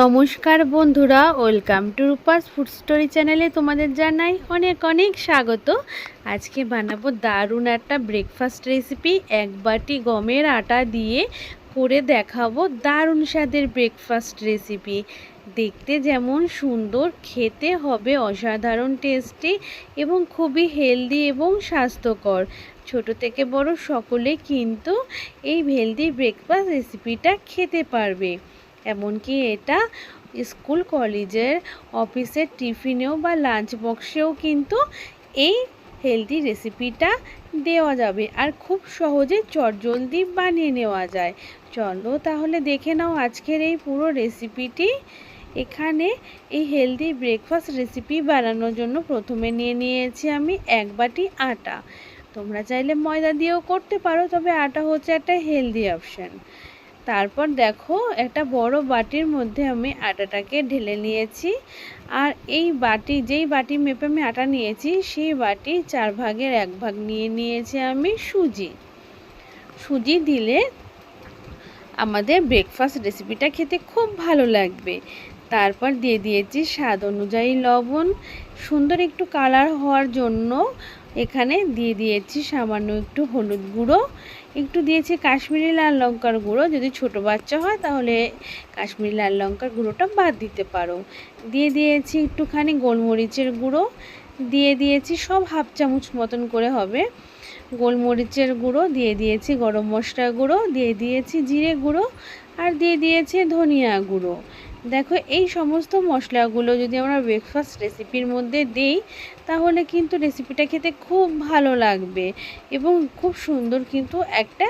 নমস্কার বন্ধুরা, welcome to Rupa's food story চ্যানেলে তোমাদের জানাই অনেক অনেক স্বাগত। আজকে বানাবো দারুণ একটা ব্রেকফাস্ট রেসিপি এক বাটি গমের আটা দিয়ে করে দেখাবো দারুণ স্বাদের ব্রেকফাস্ট রেসিপি দেখতে যেমন সুন্দর, খেতে হবে অসাধারণ টেস্টি এবং খুবই হেলদি এবং স্বাস্থ্যকর। ছোট থেকে বড় সকলে কিন্তু এই হেলদি ব্রেকফাস্ট রেসিপিটা খেতে পারবে। এমনকি এটা স্কুল কলেজের অফিসের টিফিনেও বা লাঞ্চ বক্সেও কিন্তু এই হেলদি রেসিপিটা দেওয়া যাবে আর খুব সহজে চটজলদি বানিয়ে নেওয়া যায়। চলো তাহলে দেখে নাও আজকের এই পুরো রেসিপিটি। এখানে এই হেলদি ব্রেকফাস্ট রেসিপি বানানোর জন্য প্রথমে নিয়ে নিয়েছি আমি এক বাটি আটা। তোমরা চাইলে ময়দা দিয়েও করতে পারো, তবে আটা হচ্ছে একটা হেলদি অপশান। তারপর দেখো একটা বড় বাটির মধ্যে আমি আটাটাকে ঢেলে নিয়েছি। আর এই বাটি, যেই বাটি মেপে আমি আটা নিয়েছি, সেই বাটি চার ভাগের এক ভাগ নিয়ে নিয়েছি আমি সুজি। সুজি দিলে আমাদের ব্রেকফাস্ট রেসিপিটা খেতে খুব ভালো লাগবে। তারপর দিয়ে দিয়েছি স্বাদ অনুযায়ী লবণ। সুন্দর একটু কালার হওয়ার জন্য এখানে দিয়ে দিয়েছি সামান্য একটু হলুদ গুঁড়ো। একটু দিয়েছি কাশ্মীরি লাল লঙ্কার গুঁড়ো। যদি ছোট বাচ্চা হয় তাহলে কাশ্মীরি লাল লঙ্কার গুঁড়োটা বাদ দিতে পারো। দিয়ে দিয়েছি একটুখানি গোলমরিচের গুঁড়ো। দিয়ে দিয়েছি সব হাফ চামচ মতন করে হবে গোলমরিচের গুঁড়ো। দিয়ে দিয়েছি গরম মশলা গুঁড়ো। দিয়ে দিয়েছি জিরে গুঁড়ো। আর দিয়ে দিয়েছি ধনিয়া গুঁড়ো। দেখো, এই সমস্ত মশলাগুলো যদি আমরা ব্রেকফাস্ট রেসিপির মধ্যে দিই, তাহলে কিন্তু রেসিপিটা খেতে খুব ভালো লাগবে এবং খুব সুন্দর কিন্তু একটা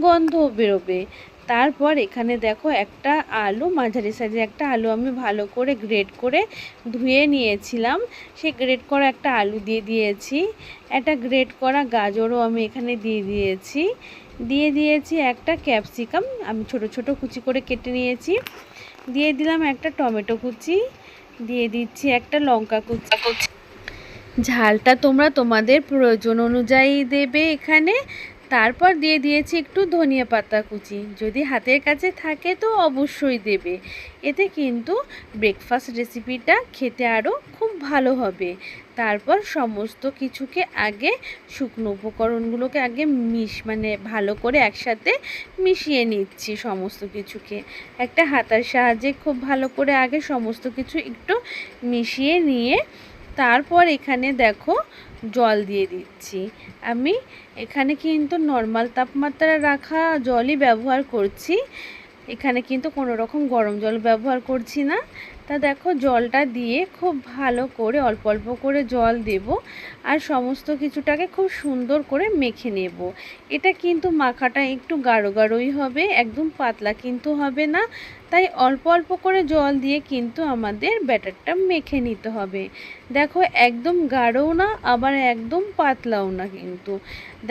গন্ধ বেরোবে। তারপর এখানে দেখো, একটা আলু, মাঝারি সাইজের একটা আলু আমি ভালো করে গ্রেড করে ধুয়ে নিয়েছিলাম। সেই গ্রেড করা একটা আলু দিয়ে দিয়েছি। একটা গ্রেড করা গাজরও আমি এখানে দিয়ে দিয়েছি। দিয়ে দিয়েছি একটা ক্যাপসিকাম আমি ছোট ছোট কুচি করে কেটে নিয়েছি। দিয়ে দিলাম একটা টমেটো কুচি, দিয়ে দিচ্ছি একটা লঙ্কা কুচি। ঝালটা তোমরা তোমাদের প্রয়োজন অনুযায়ী দেবে এখানে। তারপর দিয়ে দিয়েছি একটু ধনিয়া পাতা কুচি। যদি হাতের কাছে থাকে তো অবশ্যই দেবে। এতে কিন্তু ব্রেকফাস্ট রেসিপিটা খেতে আরও খুব ভালো হবে। তারপর সমস্ত কিছুকে আগে শুকনো উপকরণগুলোকে আগে মিশ মানে ভালো করে একসাথে মিশিয়ে নিচ্ছি সমস্ত কিছুকে। একটা হাতার সাহায্যে খুব ভালো করে আগে সমস্ত কিছু একটু মিশিয়ে নিয়ে তারপর এখানে দেখো জল দিয়ে দিচ্ছি। আমি এখানে কিন্তু নর্মাল তাপমাত্রা রাখা জলই ব্যবহার করছি। এখানে কিন্তু কোনো রকম গরম জল ব্যবহার করছি না। তা দেখো জলটা দিয়ে খুব ভালো করে, অল্প অল্প করে জল দেব আর সমস্ত কিছুটাকে খুব সুন্দর করে মেখে নেব। এটা কিন্তু মাখাটা একটু গাঢ় গাঢ়ই হবে, একদম পাতলা কিন্তু হবে না। তাই অল্প অল্প করে জল দিয়ে কিন্তু আমাদের ব্যাটারটা মেখে নিতে হবে। দেখো একদম গাঢ়ও না, আবার একদম পাতলাও না কিন্তু।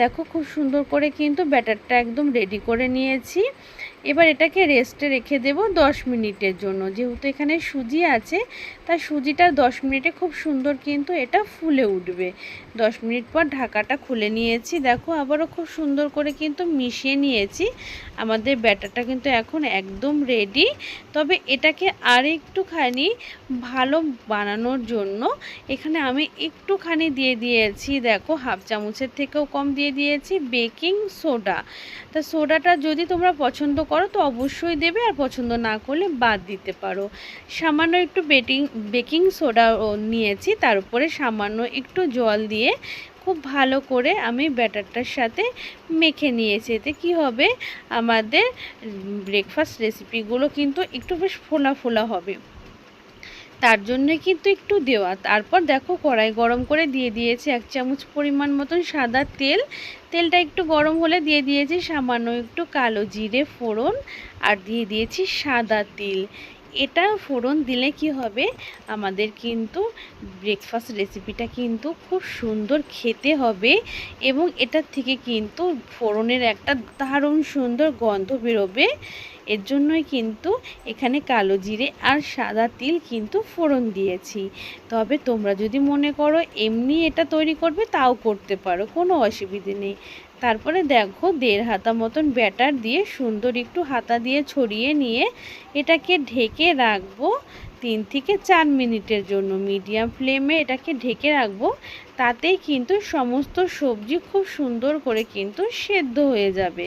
দেখো খুব সুন্দর করে কিন্তু ব্যাটারটা একদম রেডি করে নিয়েছি। এবার এটাকে রেস্টে রেখে দেব দশ মিনিটের জন্য। যেহেতু এখানে সুজি আছে তাই সুজিটা দশ মিনিটে খুব সুন্দর কিন্তু এটা ফুলে উঠবে। দশ মিনিট পর ঢাকাটা খুলে নিয়েছি। দেখো, আবারও খুব সুন্দর করে কিন্তু মিশিয়ে নিয়েছি। আমাদের ব্যাটারটা কিন্তু এখন একদম রেডি তবে এটাকে আর একটুখানি ভালো বানানোর জন্য এখানে আমি একটুখানি দিয়ে দিয়েছি। দেখো, হাফ চামচের থেকেও কম দিয়ে দিয়েছি বেকিং সোডা। তা সোডাটা যদি তোমরা পছন্দ করো তো অবশ্যই দেবে আর পছন্দ না করলে বাদ দিতে পারো। সামান্য একটু বেটিং বেকিং সোডা নিয়েছি। তার উপরে সামান্য একটু জল দিয়ে খুব ভালো করে আমি ব্যাটারটার সাথে মেখে নিয়েছি। এতে কী হবে? আমাদের ব্রেকফাস্ট রেসিপিগুলো কিন্তু একটু বেশ ফোলা ফোলা হবে। তার জন্যই কিন্তু একটু দেওয়া। তারপর দেখো কড়াই গরম করে দিয়ে দিয়েছি এক চামচ পরিমাণ মতন সাদা তেল। তেলটা একটু গরম হলে দিয়ে দিয়েছি সামান্য একটু কালো জিরে, ফোড়ন আর দিয়ে দিয়েছি সাদা তিল। এটা ফোড়ন দিলে কি হবে? আমাদের কিন্তু ব্রেকফাস্ট রেসিপিটা কিন্তু খুব সুন্দর খেতে হবে এবং এটার থেকে কিন্তু ফোড়নের একটা দারুণ সুন্দর গন্ধ বেরোবে। এর জন্যই কিন্তু এখানে কালো জিরে আর সাদা তিল কিন্তু ফোড়ন দিয়েছি। তবে তোমরা যদি মনে করো এমনি এটা তৈরি করবে, তাও করতে পারো, কোনো অসুবিধে নেই। তারপরে দেখো দেড় হাতা মতন ব্যাটার দিয়ে সুন্দর একটু হাতা দিয়ে ছড়িয়ে নিয়ে এটাকে ঢেকে রাখব তিন থেকে চার মিনিটের জন্য। মিডিয়াম ফ্লেমে এটাকে ঢেকে রাখব। তাতেই কিন্তু সমস্ত সবজি খুব সুন্দর করে কিন্তু সেদ্ধ হয়ে যাবে।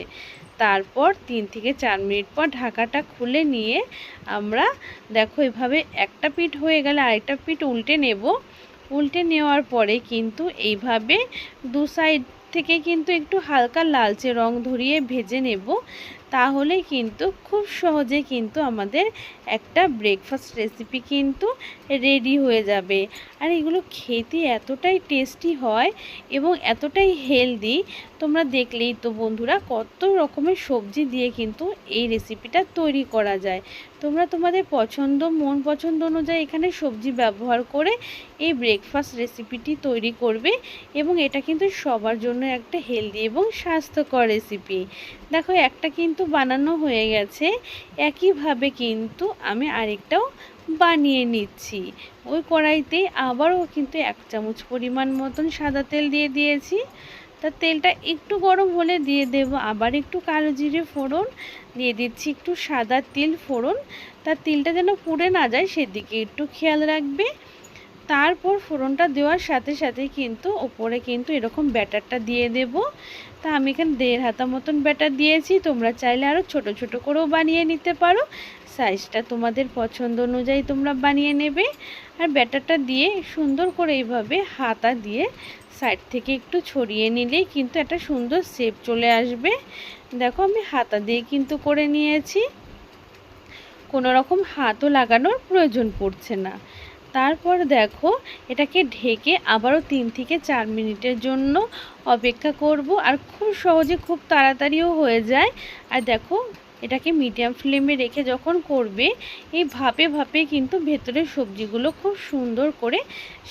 তারপর তিন থেকে চার মিনিট পর ঢাকাটা খুলে নিয়ে আমরা দেখো এভাবে একটা পিঠ হয়ে গেলে আরেকটা পিঠ উল্টে নেব। উল্টে নেওয়ার পরে কিন্তু এইভাবে দু সাইড থেকে কিন্তু একটু হালকা লালচে রং ধরিয়ে ভেজে নেব। তাহলেই কিন্তু খুব সহজে কিন্তু আমাদের একটা ব্রেকফাস্ট রেসিপি কিন্তু রেডি হয়ে যাবে। আর এগুলো খেতে এতটাই টেস্টি হয় এবং এতটাই হেলদি তোমরা দেখলেই তো বন্ধুরা কত রকমের সবজি দিয়ে কিন্তু এই রেসিপিটা তৈরি করা যায়। তোমরা তোমাদের পছন্দ, মন পছন্দ অনুযায়ী এখানে সবজি ব্যবহার করে এই ব্রেকফাস্ট রেসিপিটি তৈরি করবে এবং এটা কিন্তু সবার জন্য একটা হেলদি এবং স্বাস্থ্যকর রেসিপি দেখো, একটা কিন্তু বানানো হয়ে গেছে। একইভাবে কিন্তু আমি আরেকটাও বানিয়ে নিচ্ছি। ওই কড়াইতে আবারও কিন্তু এক চামচ পরিমাণ মতন সাদা তেল দিয়ে দিয়েছি। তা তেলটা একটু গরম হলে দিয়ে দেব। আবার একটু কালো জিরে ফোড়ন, দিয়ে দিচ্ছি একটু সাদা তিল ফোড়ন। তা তিলটা যেন পুড়ে না যায়, সেদিকে একটু খেয়াল রাখবে। তারপর ফোড়নটা দেওয়ার সাথে সাথে কিন্তু ওপরে কিন্তু এরকম ব্যাটারটা দিয়ে দেব। তা আমি এখানে দেড় হাতা মতন ব্যাটার দিয়েছি, তোমরা চাইলে আরও ছোট ছোট করেও বানিয়ে নিতে পারো। সাইজটা তোমাদের পছন্দ অনুযায়ী তোমরা বানিয়ে নেবে। আর ব্যাটারটা দিয়ে সুন্দর করে এইভাবে হাতা দিয়ে সাইড থেকে একটু ছড়িয়ে নিলেই কিন্তু একটা সুন্দর শেপ চলে আসবে। দেখো আমি হাতা দিয়ে কিন্তু করে নিয়েছি। কোনো রকম হাতও লাগানোর প্রয়োজন পড়ছে না। তারপর দেখো, এটাকে ঢেকে আবারও তিন থেকে চার মিনিটের জন্য অপেক্ষা করব আর খুব সহজে খুব তাড়াতাড়িও হয়ে যায়। আর দেখো, এটাকে মিডিয়াম ফ্লেমে রেখে যখন করবে, এই ভাপে ভাপে কিন্তু ভেতরের সবজিগুলো খুব সুন্দর করে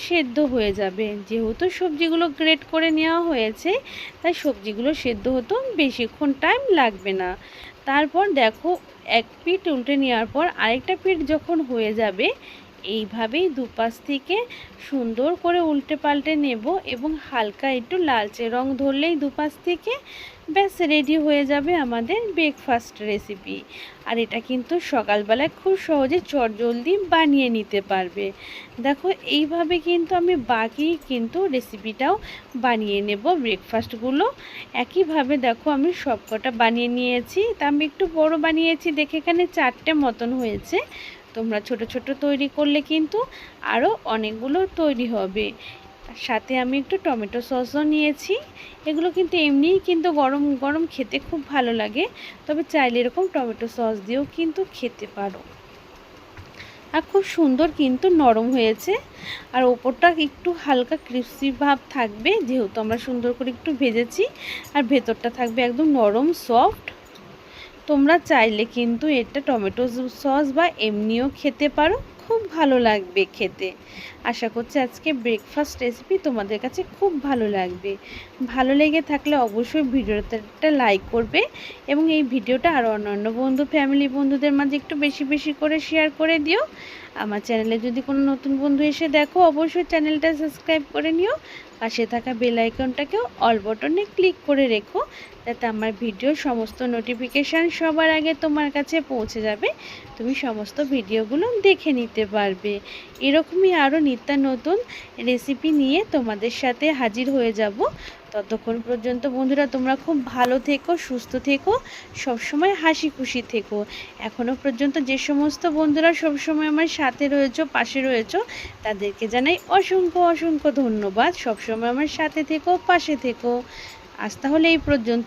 সেদ্ধ হয়ে যাবে। যেহেতু সবজিগুলো গ্রেট করে নেওয়া হয়েছে, তাই সবজিগুলো সেদ্ধ হতেও বেশিক্ষণ টাইম লাগবে না। তারপর দেখো, এক পিঠ উল্টে নেওয়ার পর আরেকটা পিঠ যখন হয়ে যাবে এইভাবেই দুপাশ থেকে সুন্দর করে উল্টে পাল্টে নেব এবং হালকা একটু লালচে রং ধরলেই দুপাশ থেকে ব্যাস রেডি হয়ে যাবে আমাদের ব্রেকফাস্ট রেসিপি আর এটা কিন্তু সকালবেলায় খুব সহজে চটজলদি বানিয়ে নিতে পারবে। দেখো, এইভাবে কিন্তু আমি বাকি কিন্তু রেসিপিটাও বানিয়ে নেব ব্রেকফাস্টগুলো একইভাবে দেখো, আমি সবকটা বানিয়ে নিয়েছি। তা আমি একটু বড় বানিয়েছি, দেখে এখানে চারটে মতন হয়েছে। তোমরা ছোট ছোট তৈরি করলে কিন্তু আরও অনেকগুলো তৈরি হবে। সাথে আমি একটু টমেটো সসও নিয়েছি। এগুলো কিন্তু এমনিই কিন্তু গরম গরম খেতে খুব ভালো লাগে। তবে চাইলে এরকম টমেটো সস দিয়েও কিন্তু খেতে পারো। আর খুব সুন্দর কিন্তু নরম হয়েছে। আর ওপরটা একটু হালকা ক্রিপসি ভাব থাকবে, যেহেতু আমরা সুন্দর করে একটু ভেজেছি। আর ভেতরটা থাকবে একদম নরম, সফট। তোমরা চাইলে কিন্তু এটা টমেটো সস বা এমনিও খেতে পারো, খুব ভালো লাগবে খেতে। আশা করছি আজকে ব্রেকফাস্ট রেসিপি তোমাদের কাছে খুব ভালো লাগবে। ভালো লেগে থাকলে অবশ্যই ভিডিওটা একটা লাইক করবে এবং এই ভিডিওটা আরও অন্যান্য বন্ধু ফ্যামিলি বন্ধুদের মাঝে একটু বেশি বেশি করে শেয়ার করে দিও। আমার চ্যানেলে যদি কোনো নতুন বন্ধু এসে দেখো, অবশ্যই চ্যানেলটা সাবস্ক্রাইব করে নিও। পাশে থাকা বেল আইকনটাকেও অল বটনে ক্লিক করে রেখো, যাতে আমার ভিডিওর সমস্ত নোটিফিকেশান সবার আগে তোমার কাছে পৌঁছে যাবে। তুমি সমস্ত ভিডিওগুলো দেখে নিতে পারবে। এরকমই আরও নিত্য নতুন রেসিপি নিয়ে তোমাদের সাথে হাজির হয়ে যাব। ততক্ষণ পর্যন্ত বন্ধুরা, তোমরা খুব ভালো থেকো, সুস্থ থেকো, সবসময় হাসি খুশি থেকো। এখনও পর্যন্ত যে সমস্ত বন্ধুরা সবসময় আমার সাথে রয়েছো, পাশে রয়েছো, তাদেরকে জানাই অসংখ্য অসংখ্য ধন্যবাদ। সবসময় আমার সাথে থেকো, পাশে থেকো। আজ তাহলে এই পর্যন্ত।